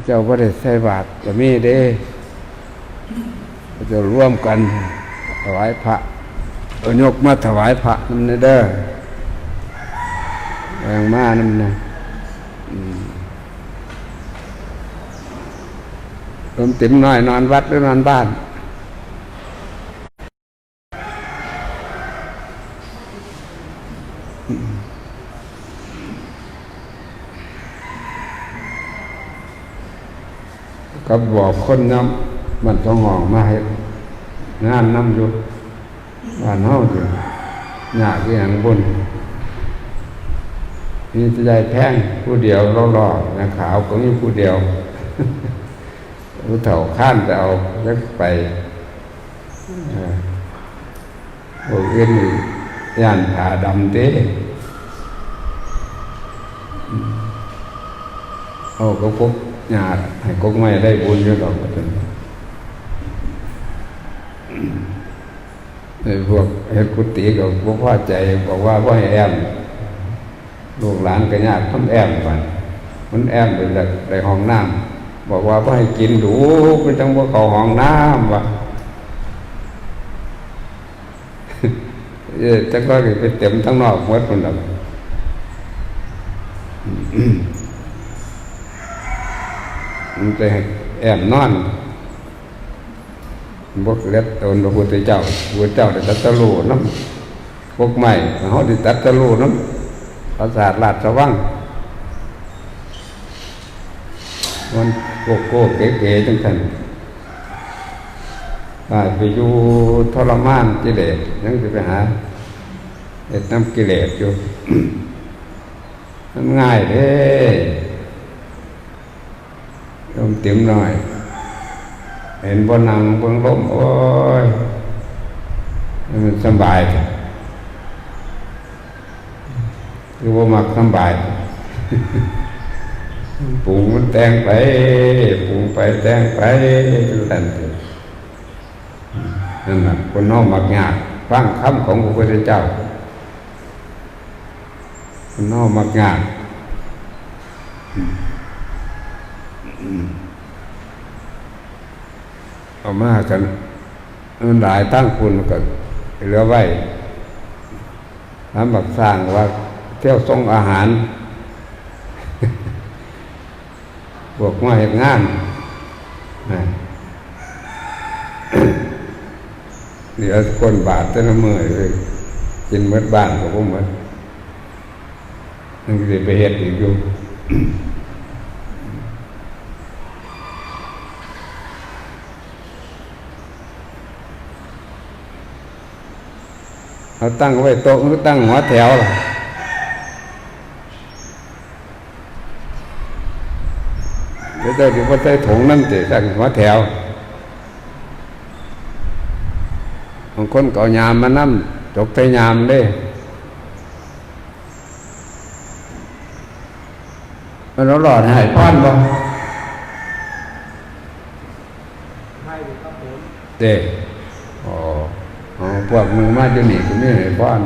ระเจ้าก็ได้ใส่บาตรก็มีเด้พระเจ้าร่วมกันถวายพระเอายกมาถวายพระนั่นเด้อแรงมานั่นนะอืมผมติ๋มน้อยนอนวัดหรือนอนบ้าน ก็บอกคนน้ำมันต้องหองมาให้งานน้ำอยู่บ้านเฮาอยู่หยาที่อย่างบนนี่จะได้แพงผู้เดียวรอๆนะขาวก็มีผู้เดียวผู้เฒ่าข้านจะเอาแล้วไปโอ้เอ็นย่านผาดำเด้อืมเอาก็พบ ยาให้กกไม่ได้บุญอยู่ดอกว่าซั่นไอ้พวกเฮ็ดกุฏิก็บ่พอใจบอกว่าบ่ให้แอมลูกหลานก็ยากทำแอมบันมันแอมไปได้ได้ห้องน้ำบอกว่าบ่ให้กินดูมันจังบ่เขาห้องน้ำว่ะเออจักว่าก็ไปเต็มทั้งนอกหมดพุ่นน่ะ มันจะแอมนอนบกเล็ดตนพระพุทธเจ้าพระเจ้าได้ตรัสรู้น้ำพวกใหม่เขาได้ตรัสรู้น้ำปราสาทลาดสว่างมันโกโก้เก๋ๆจังสันไปอยู่ทรมานกิเลสยังจะไปหาเอ็ดน้ำกิเลสอยู่มันง่ายเด้ย มติ๋มหน่อย เห็นบนนังเบื้องลมโอ้ยมันสำบายคือว่ามักสำบายปรุงมันแต่งไปปรุงไปแต่งไปนั่นเถอะนั่นน่ะคนน้องมักยากฟังคำของพระพุทธเจ้าคนน้องมักยาก เอามากันมันหลายตั้งคุณก็เหลือไว้ทำแบบสร้างว่าเที่ยวส่งอาหารพวกมาเห็นงานเหลือคนบาทแต่ละมือเลยกินเมื่อบ้านกับพวกมันนั่นก็จะไปเฮ็ดอีกอยู่ เขาตั้งไว้โต๊ะเขาตั้งหัวแถวล่ะเดี๋ยวเดี๋ยวพอใส่ถุงนั่นสิตั้งหัวแถวบางคนก็เอายามมานั่จกใส่ยามเด้มันเราหลอดใหายพอนบ่ให้ดูครับผมเด้อ๋ออ๋อ พวกมือมาจะหนีกูไม่เห็นบ้าน